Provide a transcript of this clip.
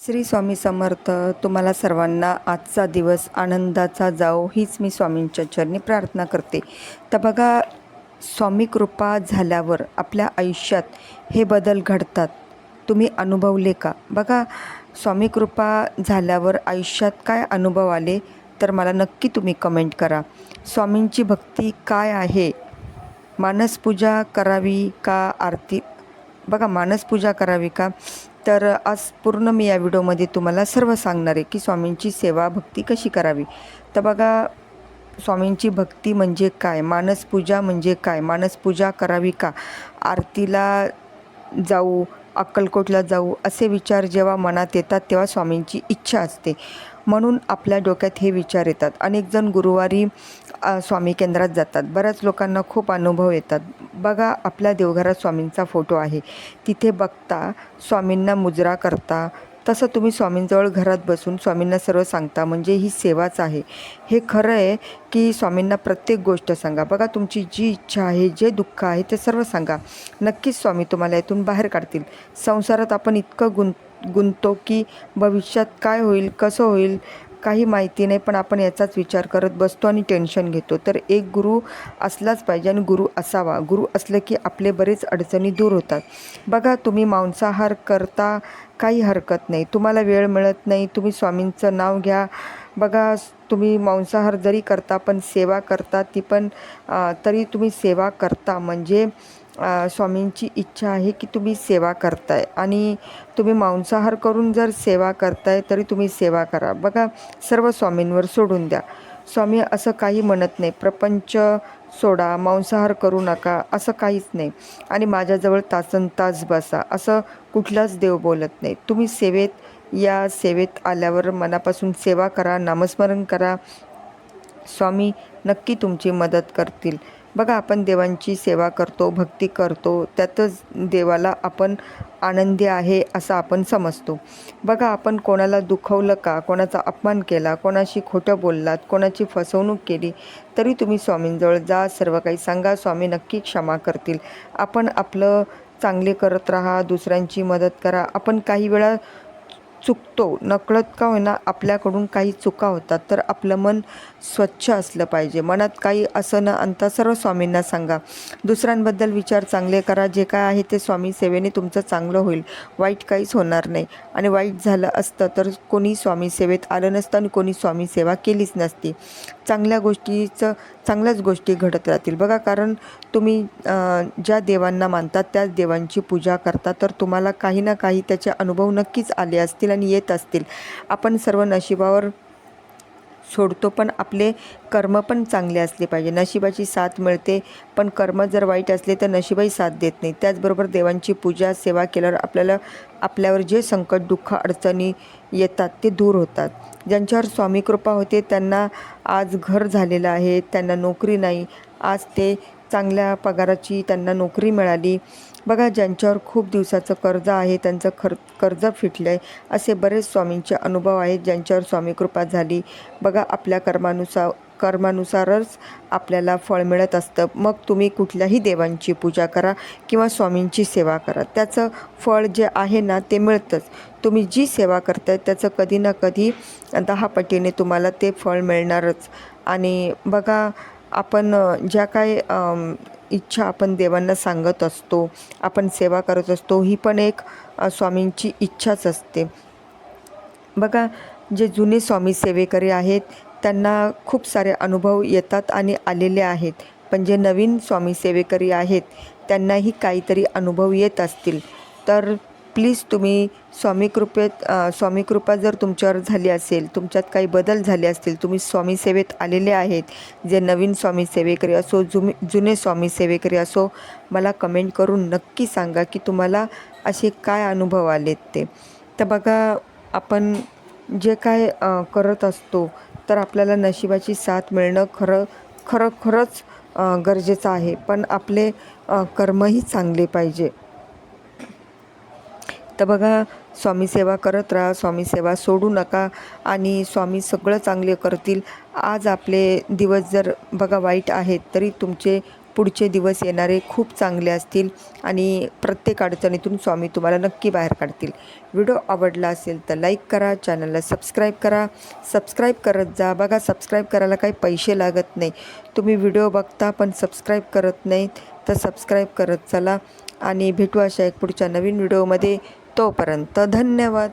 श्री स्वामी समर्थ तुम्हाला सर्वांना आजचा दिवस आनंदाचा जाओ हीच मी स्वामींच्या चरणी प्रार्थना करते. तर बघा स्वामी कृपा झाल्यावर आपल्या आयुष्यात हे बदल घडतात. तुम्ही अनुभवले का? बघा स्वामी कृपा झाल्यावर आयुष्यात काय अनुभव आले? तर मला नक्की तुम्ही कमेंट करा. स्वामींची भक्ती काय आहे? मानसपूजा करावी का आरती? बघा मानसपूजा करावी का? तर आज पूर्ण मी या व्हिडिओमध्ये तुम्हाला सर्व सांगणार आहे की स्वामींची सेवा भक्ती कशी करावी. तर बघा स्वामींची भक्ती म्हणजे काय? मानसपूजा म्हणजे काय? मानसपूजा करावी का? आरतीला जाऊ अक्कलकोटला जाऊ असे विचार जेव्हा मनात येतात तेव्हा स्वामींची इच्छा असते. म्हणून आपल्या डोक्यात हे विचार येतात. अनेक जण गुरुवारी स्वामी केंद्रात जातात. बऱ्याच लोकांना खूप अनुभव येतात. बघा आपल्या देवघरात स्वामींचा फोटो आहे. तिथे बघता स्वामींना मुजरा करता तसं तुम्ही स्वामींजवळ घरात बसून स्वामींना सर्व सांगता म्हणजे ही सेवाच आहे. हे खरं आहे की स्वामींना प्रत्येक गोष्ट सांगा. बघा तुमची जी इच्छा आहे जे दुःख आहे ते सर्व सांगा. नक्कीच स्वामी तुम्हाला यातून बाहेर काढतील. संसारात आपण इतकं गुंत गुंततो की भविष्यात काय होईल कसं होईल काही माहिती नाही पण आपण याचाच विचार करत बसतो आणि टेन्शन घेतो. तर एक गुरु असलाच पाहिजे आणि गुरु असावा. गुरु असलं की आपले बरेच अडचणी दूर होतात. बघा तुम्ही मांसाहार करता काही हरकत नाही. तुम्हाला वेळ मिळत नाही तुम्ही स्वामींचं नाव घ्या. बघा तुम्ही मांसाहार जरी करता पण सेवा करता ती पण तरी तुम्ही सेवा करता. म्हणजे स्वामींची इच्छा आहे की तुम्ही सेवा करताय. आणि तुम्ही मांसाहार करून जर सेवा करताय तरी तुम्ही सेवा करा. बघा सर्व स्वामींवर सोडून द्या. स्वामी असं काही म्हणत नाही. प्रपंच सोडा मांसाहार करू नका असं काहीच नाही. आणि माझ्याजवळ तासन तास बसा असं कुठलाच देव बोलत नाही. तुम्ही सेवेत या सेवेत आल्यावर मनापासून सेवा करा नामस्मरण करा. स्वामी नक्की तुमची मदत करतील. बघा आपण देवांची सेवा करतो भक्ती करतो त्यातच देवाला आपण आनंदी आहे असं आपण समजतो. बघा आपण कोणाला दुखवलं का कोणाचा अपमान केला कोणाशी खोटं बोललात कोणाची फसवणूक केली तरी तुम्ही स्वामींजवळ जा सर्व काही सांगा स्वामी नक्की क्षमा करतील. आपण आपलं चांगले करत राहा दुसऱ्यांची मदत करा. आपण काही वेळा चुकतो नकळत का होईना आपल्याकडून काही चुका होतात तर आपलं मन स्वच्छ असलं पाहिजे. मनात काही असं न आणता सर्व स्वामींना सांगा. दुसऱ्यांबद्दल विचार चांगले करा. जे काय आहे ते स्वामी सेवेने तुमचं चांगलं होईल. वाईट काहीच होणार नाही. आणि वाईट झालं असतं तर कोणी स्वामी सेवेत आलं नसतं आणि कोणी स्वामी सेवा केलीच नसती. चांगल्या गोष्टीचं चांगल्याच गोष्टी घडत राहतील. बघा कारण तुम्ही ज्या देवांना मानतात त्याच देवांची पूजा करता तर तुम्हाला काही ना काही त्याचे अनुभव नक्कीच आले असतील आणि येत असतील. आपण सर्व नशिबावर सोडतो पण आपले कर्म पण चांगले असले पाहिजे. नशिबाची साथ मिळते पण कर्म जर वाईट असले तर नशिबाही साथ देत नाही. त्याचबरोबर देवांची पूजा सेवा केल्यावर आपल्याला आपल्यावर जे संकट दुःख अडचणी येतात ते दूर होतात. ज्यांच्यावर स्वामी कृपा होते त्यांना आज घर झालेलं आहे त्यांना नोकरी नाही. आज ते चांगल्या पगाराची त्यांना नोकरी मिळाली. बघा ज्यांच्यावर खूप दिवसाचं कर्ज आहे त्यांचं खर कर्ज फिटलं आहे असे बरेच स्वामींचे अनुभव आहेत ज्यांच्यावर स्वामी कृपा झाली. बघा आपल्या कर्मानुसार कर्मानुसारच आपल्याला फळ मिळत असतं. मग तुम्ही कुठल्याही देवांची पूजा करा किंवा स्वामींची सेवा करा. त्याचं फळ जे आहे ना ते मिळतंच. तुम्ही जी सेवा करताय त्याचं कधी ना कधी दहा पटीने तुम्हाला ते फळ मिळणारच. आणि बघा आपण ज्या काय इच्छा आपण देवांना सांगत असतो आपण सेवा करत असतो ही पण एक स्वामींची इच्छाच असते. बघा जे जुने स्वामी सेवेकरी आहेत त्यांना खूप सारे अनुभव येतात आणि आलेले आहेत. पण जे नवीन स्वामी सेवेकरी आहेत त्यांनाही काहीतरी अनुभव येत असतील. तर प्लीज तुम्ही स्वामी कृपेत स्वामी कृपा जर तुमच्यावर झाली असेल तुमच्यात काही बदल झाले असतील तुम्ही स्वामी सेवेत आलेले आहेत जे नवीन स्वामी सेवेकरी असो जुमे जुने स्वामी सेवेकरी असो मला कमेंट करून नक्की सांगा की तुम्हाला असे काय अनुभव आलेत ते. तर बघा आपण जे काय करत असतो तर आपल्याला नशिबाची साथ मिळणं खरं खरं खरंच गरजेचं आहे. पण आपले कर्मही चांगले पाहिजे. तर बघा स्वामी सेवा करत राहा स्वामी सेवा सोडू नका आणि स्वामी सगळं चांगले करतील. आज आपले दिवस जर बघा वाईट आहेत तरी तुमचे पुढचे दिवस येणारे खूप चांगले असतील आणि प्रत्येक अडचणीतून स्वामी तुम्हाला नक्की बाहेर काढतील. व्हिडिओ आवडला असेल तर लाईक करा चॅनलला सबस्क्राईब करा. सबस्क्राईब करत जा. बघा सबस्क्राईब करायला काही पैसे लागत नाही. तुम्ही व्हिडिओ बघता पण सबस्क्राईब करत नाही तर सबस्क्राईब करत चला आणि भेटू अशा एक पुढच्या नवीन व्हिडिओमध्ये. तोपर्यंत धन्यवाद.